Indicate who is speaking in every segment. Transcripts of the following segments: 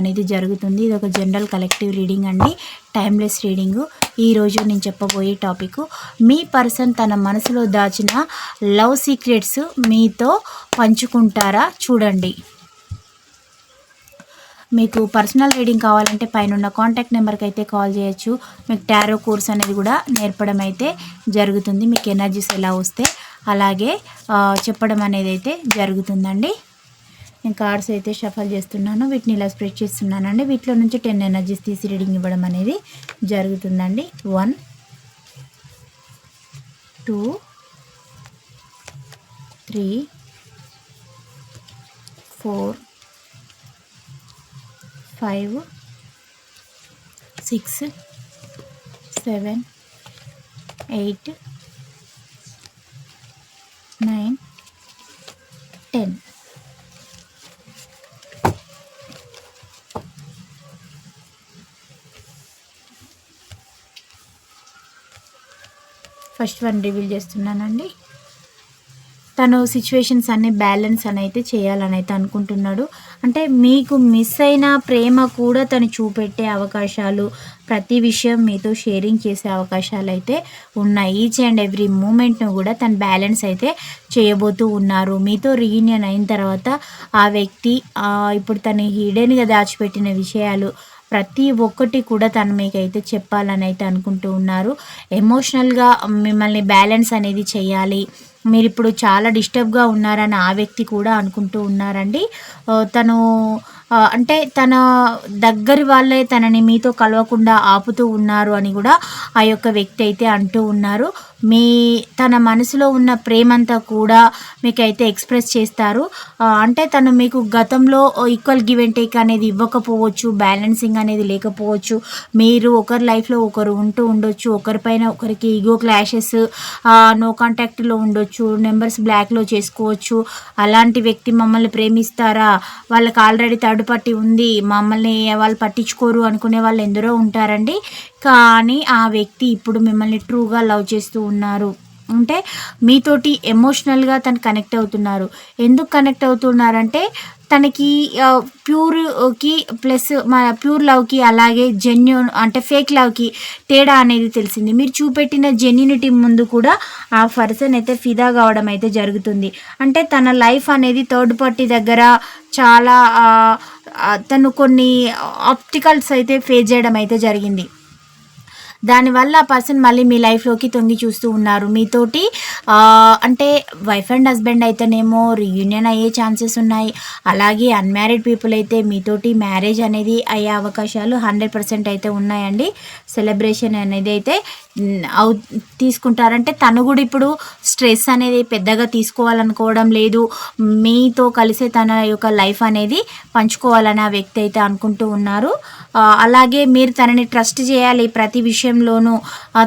Speaker 1: అనేది జరుగుతుంది. ఇది ఒక జనరల్ కలెక్టివ్ రీడింగ్ అండి. Timeless reading. ఈరోజు నేను చెప్పబోయే టాపిక్ మీ పర్సన్ తన మనసులో దాచిన లవ్ సీక్రెట్స్ మీతో పంచుకుంటారా? చూడండి. మీకు పర్సనల్ రీడింగ్ కావాలంటే పైన ఉన్న కాంటాక్ట్ నెంబర్కి అయితే కాల్ చేయొచ్చు. మీకు టారో కోర్స్ అనేది కూడా నేర్పడం అయితే జరుగుతుంది. మీకు ఎనర్జీస్ ఎలా వస్తే అలాగే చెప్పడం అనేది అయితే జరుగుతుందండి. నేను కార్డ్స్ అయితే షఫల్ చేస్తున్నాను వీటిని ఇలా స్ప్రెడ్ చేస్తున్నానండి. వీటిలో నుంచి టెన్ ఎనర్జీస్ తీసి రీడింగ్ ఇవ్వడం అనేది జరుగుతుందండి. One two three four five six seven eight first one reveal చేస్తున్నానండి. తను సిచ్యువేషన్స్ అన్ని బ్యాలెన్స్ అని అయితే చేయాలని అయితే అనుకుంటున్నాడు. అంటే మీకు మిస్ అయిన ప్రేమ కూడా తను చూపెట్టే అవకాశాలు ప్రతి విషయం మీతో షేరింగ్ చేసే అవకాశాలు అయితే ఉన్నాయి. ఈచ్ అండ్ ఎవ్రీ మూమెంట్ను కూడా తను బ్యాలెన్స్ అయితే చేయబోతూ ఉన్నారు. మీతో రీయూనియన్ అయిన తర్వాత ఆ వ్యక్తి ఇప్పుడు తను హిడెన్గా దాచిపెట్టిన విషయాలు ప్రతి ఒక్కటి కూడా తను మీకైతే చెప్పాలని అయితే అనుకుంటూ ఉన్నారు. ఎమోషనల్గా మిమ్మల్ని బ్యాలెన్స్ అనేది చేయాలి. మీరు ఇప్పుడు చాలా డిస్టర్బ్గా ఉన్నారని ఆ వ్యక్తి కూడా అనుకుంటూ ఉన్నారండి. తను అంటే తన దగ్గరి వాళ్ళే తనని మీతో కలవకుండా ఆపుతూ ఉన్నారు అని కూడా ఆ యొక్క వ్యక్తి అయితే అంటూ ఉన్నారు. మీ తన మనసులో ఉన్న ప్రేమంతా కూడా మీకైతే ఎక్స్ప్రెస్ చేస్తారు. అంటే తను మీకు గతంలో ఈక్వల్ గివ్ అండ్ టేక్ అనేది ఇవ్వకపోవచ్చు బ్యాలెన్సింగ్ అనేది లేకపోవచ్చు. మీరు ఒకరి లైఫ్లో ఒకరు ఉంటూ ఉండొచ్చు ఒకరిపైన ఒకరికి ఈగో క్లాషెస్ నో కాంటాక్ట్లో ఉండొచ్చు నెంబర్స్ బ్లాక్లో చేసుకోవచ్చు. అలాంటి వ్యక్తి మమ్మల్ని ప్రేమిస్తారా? వాళ్ళకి ఆల్రెడీ థర్డ్ పార్టీ ఉంది. మమ్మల్ని వాళ్ళు పట్టించుకోరు అనుకునే వాళ్ళు ఎందరో ఉంటారండి. కానీ ఆ వ్యక్తి ఇప్పుడు మిమ్మల్ని ట్రూగా లవ్ చేస్తూ ఉన్నారు. అంటే మీతోటి ఎమోషనల్గా తను కనెక్ట్ అవుతున్నారు. ఎందుకు కనెక్ట్ అవుతున్నారంటే తనకి ప్యూర్కి ప్లస్ మన ప్యూర్ లవ్కి అలాగే జెన్యున్ అంటే ఫేక్ లవ్కి తేడా అనేది తెలిసింది. మీరు చూపెట్టిన జెన్యునిటీ ముందు కూడా ఆ పర్సన్ అయితే ఫిదా కావడం అయితే జరుగుతుంది. అంటే తన లైఫ్ అనేది థర్డ్ పార్టీ దగ్గర చాలా తను కొన్ని ఆప్టికల్స్ అయితే ఫేస్ చేయడం అయితే జరిగింది. దానివల్ల ఆ పర్సన్ మళ్ళీ మీ లైఫ్లోకి తొంగి చూస్తూ ఉన్నారు. మీతోటి అంటే వైఫ్ అండ్ హస్బెండ్ అయితేనేమో రీయూనియన్ అయ్యే ఛాన్సెస్ ఉన్నాయి. అలాగే అన్మ్యారీడ్ పీపుల్ అయితే మీతోటి మ్యారేజ్ అనేది అయ్యే అవకాశాలు హండ్రెడ్ పర్సెంట్ అయితే ఉన్నాయండి. సెలబ్రేషన్ అనేది అయితే అవు తీసుకుంటారంటే తను కూడా ఇప్పుడు స్ట్రెస్ అనేది పెద్దగా తీసుకోవాలనుకోవడం లేదు. మీతో కలిసే తన యొక్క లైఫ్ అనేది పంచుకోవాలని ఆ వ్యక్తి అయితే అనుకుంటూ ఉన్నారు. అలాగే మీరు తనని ట్రస్ట్ చేయాలి ప్రతి విషయంలోనూ.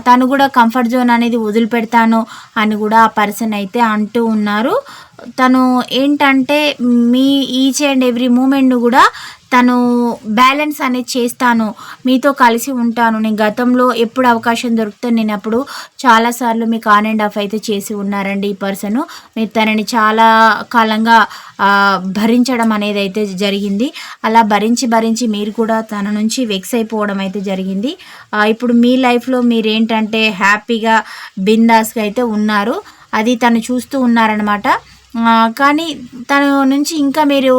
Speaker 1: తను కూడా కంఫర్ట్ జోన్ అనేది వదిలిపెడతాను అని కూడా ఆ పర్సన్ అయితే అంటూ ఉన్నారు. తను ఏంటంటే మీ ఈచ్ అండ్ ఎవ్రీ మూమెంట్ను కూడా తను బ్యాలెన్స్ అనేది చేస్తాను. మీతో కలిసి ఉంటాను. నేను గతంలో ఎప్పుడు అవకాశం దొరికితే నేను అప్పుడు చాలాసార్లు మీకు ఆన్ అండ్ ఆఫ్ అయితే చేసి ఉన్నారండి ఈ పర్సన్ మీరు తనని చాలా కాలంగా భరించడం అనేది అయితే జరిగింది. అలా భరించి భరించి మీరు కూడా తన నుంచి వెక్స్ అయిపోవడం అయితే జరిగింది. ఇప్పుడు మీ లైఫ్లో మీరేంటంటే హ్యాపీగా బిందాస్గా అయితే ఉన్నారు. అది తను చూస్తూ ఉన్నారనమాట కానీ తను నుంచి ఇంకా మీరు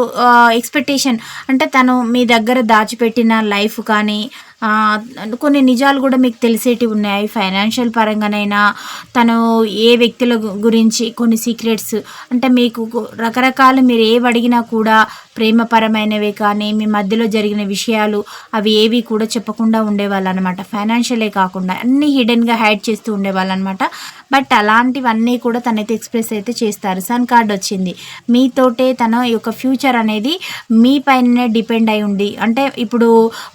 Speaker 1: ఎక్స్పెక్టేషన్ అంటే తను మీ దగ్గర దాచిపెట్టిన లైఫ్ కానీ కొన్ని నిజాలు కూడా మీకు తెలిసేటివి ఉన్నాయి. ఫైనాన్షియల్ పరంగానైనా తను ఏ వ్యక్తుల గురించి కొన్ని సీక్రెట్స్ అంటే మీకు రకరకాలు మీరు ఏవి అడిగినా కూడా ప్రేమపరమైనవి కానీ మీ మధ్యలో జరిగిన విషయాలు అవి ఏవి కూడా చెప్పకుండా ఉండేవాళ్ళు అనమాట ఫైనాన్షియలే కాకుండా అన్ని హిడెన్గా హైడ్ చేస్తూ ఉండేవాళ్ళు అనమాట బట్ అలాంటివన్నీ కూడా తనైతే ఎక్స్ప్రెస్ అయితే చేస్తారు. సన్ కార్డ్ వచ్చింది. మీతోటే తన యొక్క ఫ్యూచర్ అనేది మీ పైననే డిపెండ్ అయి ఉంది అంటే ఇప్పుడు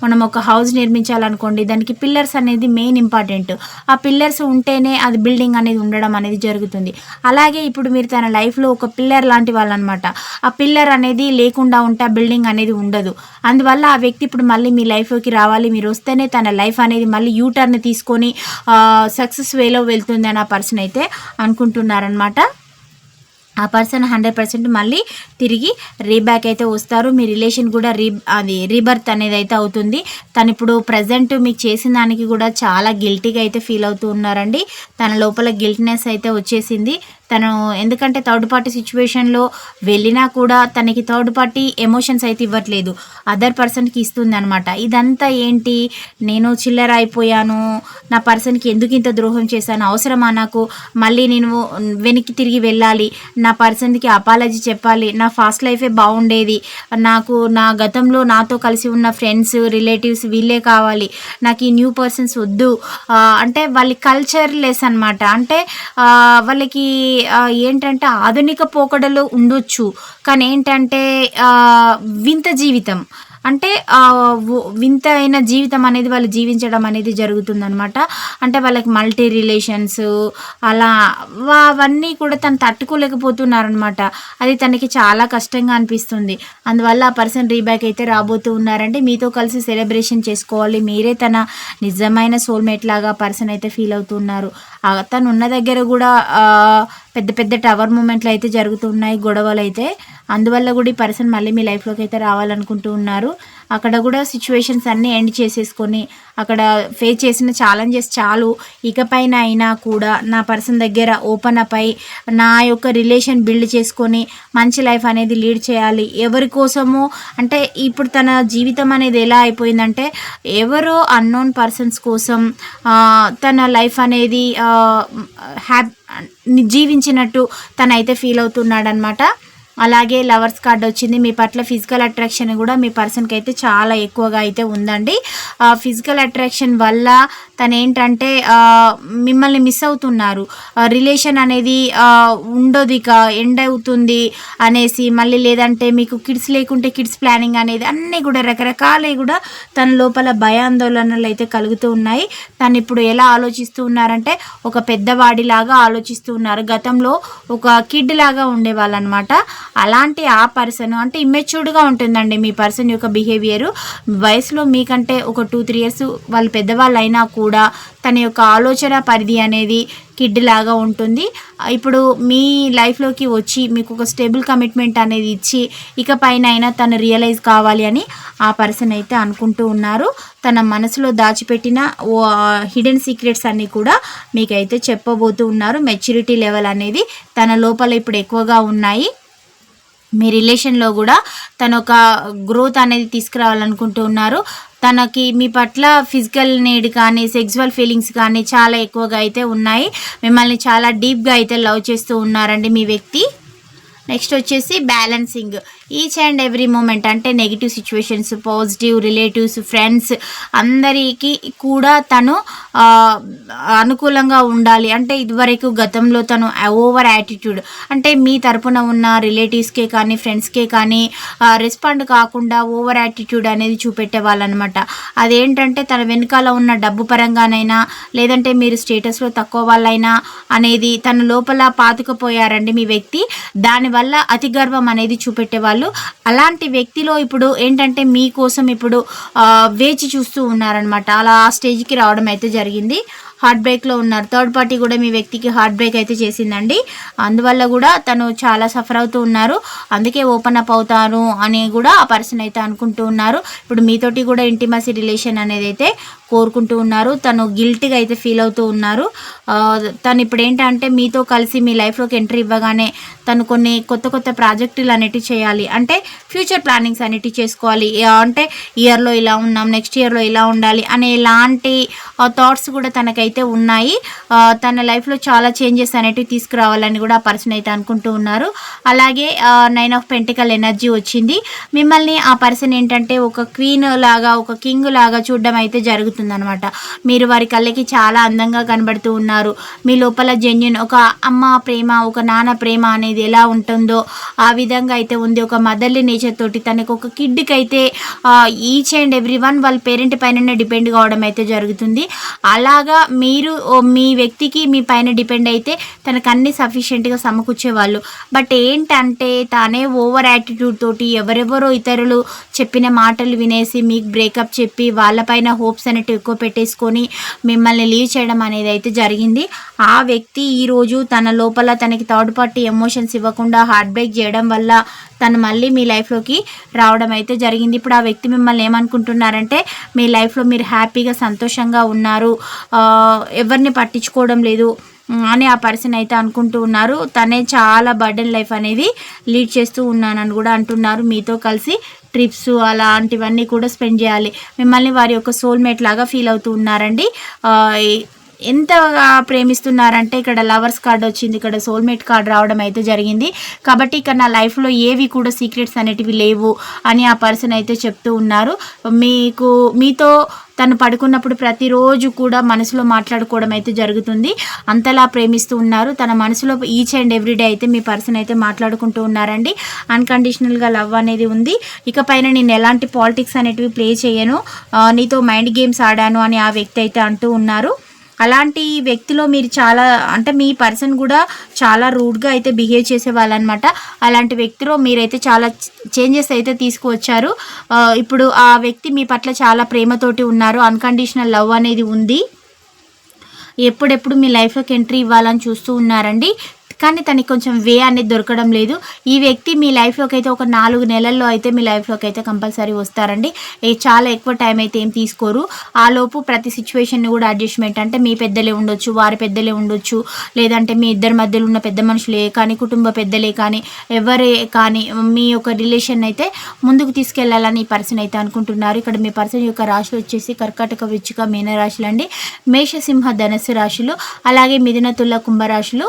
Speaker 1: మనం ఒక హౌస్ నిర్మించాలనుకోండి దానికి పిల్లర్స్ అనేది మెయిన్ ఇంపార్టెంట్. ఆ పిల్లర్స్ ఉంటేనే అది బిల్డింగ్ అనేది ఉండడం అనేది జరుగుతుంది. అలాగే ఇప్పుడు మీరు తన లైఫ్లో ఒక పిల్లర్ లాంటి వాళ్ళు అనమాట ఆ పిల్లర్ అనేది లేకుండా ఉంటే ఆ బిల్డింగ్ అనేది ఉండదు. అందువల్ల ఆ వ్యక్తి ఇప్పుడు మళ్ళీ మీ లైఫ్లోకి రావాలి. మీరు వస్తేనే తన లైఫ్ అనేది మళ్ళీ యూటర్న్ తీసుకొని సక్సెస్ వేలో వెళ్తుంది అని ఆ పర్సన్ అయితే అనుకుంటున్నారనమాట ఆ పర్సన్ హండ్రెడ్ పర్సెంట్ మళ్ళీ తిరిగి రీబ్యాక్ అయితే వస్తారు. మీ రిలేషన్ కూడా రీ అది రీబర్త్ అనేది అయితే అవుతుంది. తను ఇప్పుడు ప్రజెంట్ మీకు చేసిన దానికి కూడా చాలా గిల్టీగా అయితే ఫీల్ అవుతూ ఉన్నారండి. తన లోపల గిల్ట్నెస్ అయితే వచ్చేసింది. తను ఎందుకంటే థర్డ్ పార్టీ సిచ్యువేషన్లో వెళ్ళినా కూడా తనకి థర్డ్ పార్టీ ఎమోషన్స్ అయితే ఇవ్వట్లేదు. అదర్ పర్సన్కి ఇస్తుంది అనమాట ఇదంతా ఏంటి? నేను చిల్లర అయిపోయాను. నా పర్సన్కి ఎందుకు ఇంత ద్రోహం చేశాను? అవసరమా నాకు? మళ్ళీ నేను వెనక్కి తిరిగి వెళ్ళాలి. నా పర్సన్కి అపాలజీ చెప్పాలి. నా ఫాస్ట్ లైఫే బాగుండేది. నాకు నా గతంలో నాతో కలిసి ఉన్న ఫ్రెండ్స్ రిలేటివ్స్ వీళ్ళే కావాలి. నాకు ఈ న్యూ పర్సన్స్ వద్దు. అంటే వాళ్ళ కల్చర్ లెస్ అనమాట అంటే వాళ్ళకి ఏంటంటే ఆధునిక పోకడలు ఉండొచ్చు. కానీ ఏంటంటే వింత జీవితం. అంటే వింత అయిన జీవితం అనేది వాళ్ళు జీవించడం అనేది జరుగుతుందనమాట అంటే వాళ్ళకి మల్టీ రిలేషన్స్ అలా అవన్నీ కూడా తను తట్టుకోలేకపోతున్నారనమాట అది తనకి చాలా కష్టంగా అనిపిస్తుంది. అందువల్ల ఆ పర్సన్ రీబ్యాక్ అయితే రాబోతూ ఉన్నారంటే మీతో కలిసి సెలబ్రేషన్ చేసుకోవాలి. మీరే తన నిజమైన సోల్మేట్ లాగా పర్సన్ అయితే ఫీల్ అవుతున్నారు తను ఉన్న దగ్గర కూడా పెద్ద పెద్ద టవర్ మూమెంట్లు అయితే జరుగుతున్నాయి గొడవలు అయితే. అందువల్ల కూడా ఈ పర్సన్ మళ్ళీ మీ లైఫ్లోకి అయితే రావాలనుకుంటూ ఉన్నారు. అక్కడ కూడా సిచ్యువేషన్స్ అన్నీ ఎండ్ చేసేసుకొని అక్కడ ఫేస్ చేసిన ఛాలెంజెస్ చాలు. ఇకపైన అయినా కూడా నా పర్సన్ దగ్గర ఓపెన్ అప్ అయి నా యొక్క రిలేషన్ బిల్డ్ చేసుకొని మంచి లైఫ్ అనేది లీడ్ చేయాలి. ఎవరి కోసమో అంటే ఇప్పుడు తన జీవితం అనేది ఎలా అయిపోయిందంటే ఎవరో అన్నోన్ పర్సన్స్ కోసం తన లైఫ్ అనేది హ్యాప్ జీవించినట్టు తనైతే ఫీల్ అవుతున్నాడనమాట అలాగే లవర్స్ కార్డ్ వచ్చింది. మీ పట్ల ఫిజికల్ అట్రాక్షన్ కూడా మీ పర్సన్కి అయితే చాలా ఎక్కువగా అయితే ఉందండి. ఆ ఫిజికల్ అట్రాక్షన్ వల్ల తను ఏంటంటే మిమ్మల్ని మిస్ అవుతున్నారు. రిలేషన్ అనేది ఉండదు ఇక ఎండ్ అవుతుంది అనేసి మళ్ళీ లేదంటే మీకు కిడ్స్ లేకుంటే కిడ్స్ ప్లానింగ్ అనేది అన్నీ కూడా రకరకాలే కూడా తన లోపల భయాందోళనలు అయితే కలుగుతూ ఉన్నాయి. తను ఇప్పుడు ఎలా ఆలోచిస్తూ ఉన్నారంటే ఒక పెద్దవాడిలాగా ఆలోచిస్తూ ఉన్నారు. గతంలో ఒక కిడ్ లాగా ఉండేవాళ్ళు అనమాట అలాంటి ఆ పర్సన్ అంటే ఇమ్మెచ్యూర్డ్గా ఉంటుందండి మీ పర్సన్ యొక్క బిహేవియర్ వయసులో మీకంటే ఒక టూ త్రీ ఇయర్స్ వాళ్ళు పెద్దవాళ్ళు అయినా కూడా తన యొక్క ఆలోచన పరిధి అనేది కిడ్ లాగా ఉంటుంది. ఇప్పుడు మీ లైఫ్లోకి వచ్చి మీకు ఒక స్టేబుల్ కమిట్మెంట్ అనేది ఇచ్చి ఇక పైన అయినా తను రియలైజ్ కావాలి అని ఆ పర్సన్ అయితే అనుకుంటూ ఉన్నారు. తన మనసులో దాచిపెట్టిన హిడెన్ సీక్రెట్స్ అన్నీ కూడా మీకైతే చెప్పబోతూ ఉన్నారు. మెచ్యూరిటీ లెవెల్ అనేది తన లోపల ఇప్పుడు ఎక్కువగా ఉన్నాయి. మీ రిలేషన్లో కూడా తను ఒక గ్రోత్ అనేది తీసుకురావాలనుకుంటూ ఉన్నారు. తనకి మీ పట్ల ఫిజికల్ నీడ్ కానీ సెక్సువల్ ఫీలింగ్స్ కానీ చాలా ఎక్కువగా అయితే ఉన్నాయి. మిమ్మల్ని చాలా డీప్గా అయితే లవ్ చేస్తూ ఉన్నారండి మీ వ్యక్తి. నెక్స్ట్ వచ్చేసి balancing each and every moment అంటే negative situations positive relatives friends అందరికీ కూడా తను అనుకూలంగా ఉండాలి. అంటే ఇదివరకు గతంలో తను ఓవర్ యాటిట్యూడ్ అంటే మీ తరపున ఉన్న రిలేటివ్స్కే కానీ ఫ్రెండ్స్కే కానీ రెస్పాండ్ కాకుండా ఓవర్ యాటిట్యూడ్ అనేది చూపెట్టే వాళ్ళనమాట. అదేంటంటే తన వెనకాల ఉన్న డబ్బు పరంగానైనా లేదంటే మీరు స్టేటస్లో తక్కువ వాళ్ళైనా అనేది తన లోపల పాతుకుపోయారండి మీ వ్యక్తి. దానివల్ల అతి గర్వం అనేది చూపెట్టేవాళ్ళు అలాంటి వ్యక్తిలో ఇప్పుడు ఏంటంటే మీకోసం ఇప్పుడు వేచి చూస్తూ ఉన్నారనమాట అలా ఆ స్టేజ్కి రావడం అయితే జరిగింది. హార్ట్ బ్రేక్లో ఉన్నారు. థర్డ్ పార్టీ కూడా మీ వ్యక్తికి హార్ట్ బ్రేక్ అయితే చేసిందండి. అందువల్ల కూడా తను చాలా సఫర్ అవుతూ ఉన్నారు. అందుకే ఓపెన్ అప్ అవుతాను అని కూడా ఆ పర్సన్ అయితే అనుకుంటూ ఉన్నారు. ఇప్పుడు మీతోటి కూడా ఇంటిమసీ రిలేషన్ అనేది అయితే కోరుకుంటూ ఉన్నారు. తను గిల్టీగా అయితే ఫీల్ అవుతూ ఉన్నారు. తను ఇప్పుడు ఏంటంటే మీతో కలిసి మీ లైఫ్లోకి ఎంట్రీ ఇవ్వగానే తను కొన్ని కొత్త కొత్త ప్రాజెక్టులు అనేటివి చేయాలి. అంటే ఫ్యూచర్ ప్లానింగ్స్ అనేటివి చేసుకోవాలి. అంటే ఇయర్లో ఇలా ఉన్నాం నెక్స్ట్ ఇయర్లో ఇలా ఉండాలి అనే ఇలాంటి థాట్స్ కూడా తనకైతే ఉన్నాయి. తన లైఫ్లో చాలా చేంజెస్ అనేటివి తీసుకురావాలని కూడా ఆ పర్సన్ అయితే అనుకుంటూ ఉన్నారు. అలాగే నైన్ ఆఫ్ పెంటికల్ ఎనర్జీ వచ్చింది. మిమ్మల్ని ఆ పర్సన్ ఏంటంటే ఒక క్వీన్ లాగా ఒక కింగ్ లాగా చూడడం అయితే జరుగుతుంది. అనమాట మీరు వారి కళ్ళకి చాలా అందంగా కనబడుతూ ఉన్నారు. మీ లోపల జెన్యున్ ఒక అమ్మ ప్రేమ ఒక నాన్న ప్రేమ అనేది ఎలా ఉంటుందో ఆ విధంగా అయితే ఉంది. ఒక మదర్లీ నేచర్ తోటి తనకు ఒక కిడ్కి అయితే ఈచ్ అండ్ ఎవ్రీ వన్ వాళ్ళ పేరెంట్ పైన డిపెండ్ కావడం అయితే జరుగుతుంది. అలాగా మీరు మీ వ్యక్తికి మీ పైన డిపెండ్ అయితే తనకు అన్ని సఫిషియెంట్గా సమకూర్చేవాళ్ళు బట్ ఏంటంటే తానే ఓవర్ యాటిట్యూడ్ తోటి ఎవరెవరో ఇతరులు చెప్పిన మాటలు వినేసి మీకు బ్రేకప్ చెప్పి వాళ్ళపైన హోప్స్ అనే అనేవి ఎక్కువ పెట్టేసుకొని మిమ్మల్ని లీవ్ చేయడం అనేది అయితే జరిగింది. ఆ వ్యక్తి ఈరోజు తన లోపల తనకి థర్డ్ పార్టీ ఎమోషన్స్ ఇవ్వకుండా హార్ట్ బ్రేక్ చేయడం వల్ల తను మళ్ళీ మీ లైఫ్లోకి రావడం అయితే జరిగింది. ఇప్పుడు ఆ వ్యక్తి మిమ్మల్ని ఏమనుకుంటున్నారంటే మీ లైఫ్లో మీరు హ్యాపీగా సంతోషంగా ఉన్నారు. ఎవరిని పట్టించుకోవడం లేదు. అని ఆ పర్సన్ అయితే అనుకుంటూ ఉన్నారు. తనే చాలా బర్డెన్ లైఫ్ అనేది లీడ్ చేస్తూ ఉన్నానని కూడా అంటున్నారు. మీతో కలిసి ట్రిప్స్ అలాంటివన్నీ కూడా స్పెండ్ చేయాలి. మిమ్మల్ని వారి యొక్క సోల్మేట్ లాగా ఫీల్ అవుతూ ఉన్నారండి. ఎంతగా ప్రేమిస్తున్నారంటే ఇక్కడ లవర్స్ కార్డ్ వచ్చింది ఇక్కడ సోల్మేట్ కార్డ్ రావడం అయితే జరిగింది. కాబట్టి ఇక్కడ నా లైఫ్లో ఏవి కూడా సీక్రెట్స్ అనేటివి లేవు అని ఆ పర్సన్ అయితే చెప్తూ ఉన్నారు. మీకు మీతో తను పడుకున్నప్పుడు ప్రతిరోజు కూడా మనసులో మాట్లాడుకోవడం అయితే జరుగుతుంది. అంతలా ప్రేమిస్తూ ఉన్నారు. తన మనసులో ఈచ్ అండ్ ఎవ్రీడే అయితే మీ పర్సన్ అయితే మాట్లాడుకుంటూ ఉన్నారండి. అన్కండిషనల్గా లవ్ అనేది ఉంది. ఇకపైన నేను ఎలాంటి పాలిటిక్స్ అనేటివి ప్లే చేయను. నీతో మైండ్ గేమ్స్ ఆడాను అని ఆ వ్యక్తి అయితే అంటూ ఉన్నారు. అలాంటి వ్యక్తిలో మీరు చాలా అంటే మీ పర్సన్ కూడా చాలా రూడ్గా అయితే బిహేవ్ చేసే వాళ్ళనమాట అలాంటి వ్యక్తిలో మీరైతే చాలా చేంజెస్ అయితే తీసుకువచ్చారు. ఇప్పుడు ఆ వ్యక్తి మీ పట్ల చాలా ప్రేమతోటి ఉన్నారు. అన్కండిషనల్ లవ్ అనేది ఉంది. ఎప్పుడెప్పుడు మీ లైఫ్లోకి ఎంట్రీ ఇవ్వాలని చూస్తూ ఉన్నారండి. కానీ తనకి కొంచెం వే అనేది దొరకడం లేదు. ఈ వ్యక్తి మీ లైఫ్లోకి అయితే ఒక నాలుగు నెలల్లో అయితే మీ లైఫ్లోకి అయితే కంపల్సరీ వస్తారండి. చాలా ఎక్కువ టైం అయితే ఏం తీసుకోరు. ఆ లోపు ప్రతి సిచ్యువేషన్ని కూడా అడ్జస్ట్మెంట్ అంటే మీ పెద్దలే ఉండొచ్చు వారి పెద్దలే ఉండొచ్చు. లేదంటే మీ ఇద్దరి మధ్యలో ఉన్న పెద్ద మనుషులే కానీ కుటుంబ పెద్దలే కానీ ఎవరే కానీ మీ యొక్క రిలేషన్ అయితే ముందుకు తీసుకెళ్ళాలని ఈ పర్సన్ అయితే అనుకుంటున్నారు. ఇక్కడ మీ పర్సన్ యొక్క రాశులు వచ్చేసి కర్కాటక విచ్చుక మీనరాశులు అండి మేషసింహ ధనస్సు రాశులు. అలాగే మిథున తుల కుంభరాశులు.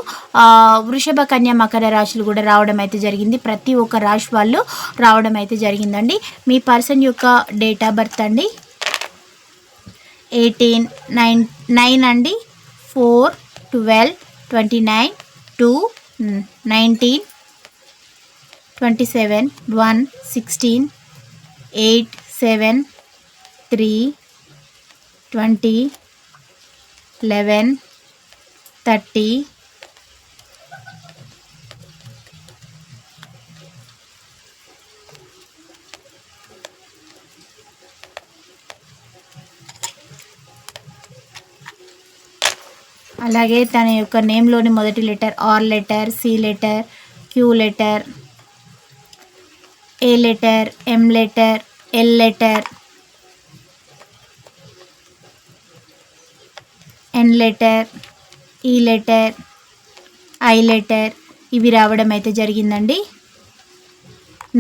Speaker 1: వృషభ కన్య మకర రాశులు కూడా రావడం అయితే జరిగింది. ప్రతి ఒక్క రాశి వాళ్ళు రావడం అయితే జరిగిందండి. మీ పర్సన్ యొక్క డేట్ ఆఫ్ బర్త్ అండి? ఎయిటీన్ నైన్ నైన్ అండి? Four twelve twenty nine two nineteen twenty seven one sixteen eight seven three twenty eleven thirty అలాగే తన యొక్క నేమ్లోని మొదటి letter R letter C letter Q letter A letter M letter L letter N letter E letter I letter ఇవి రావడం అయితే జరిగిందండి.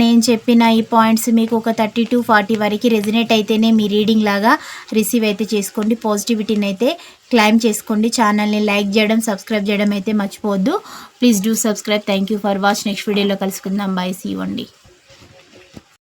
Speaker 1: నేను చెప్పిన ఈ పాయింట్స్ మీకు ఒక థర్టీ టు ఫార్టీ వరకు రెజినేట్ అయితేనే మీ రీడింగ్ లాగా రిసీవ్ అయితే చేసుకోండి. పాజిటివిటీని అయితే క్లైమ్ చేసుకోండి. ఛానల్ని లైక్ చేయడం సబ్స్క్రైబ్ చేయడం అయితే మర్చిపోవద్దు. Please do subscribe thank you for watch next వీడియోలో కలుసుకుందాం. బాయ్ సీ వండి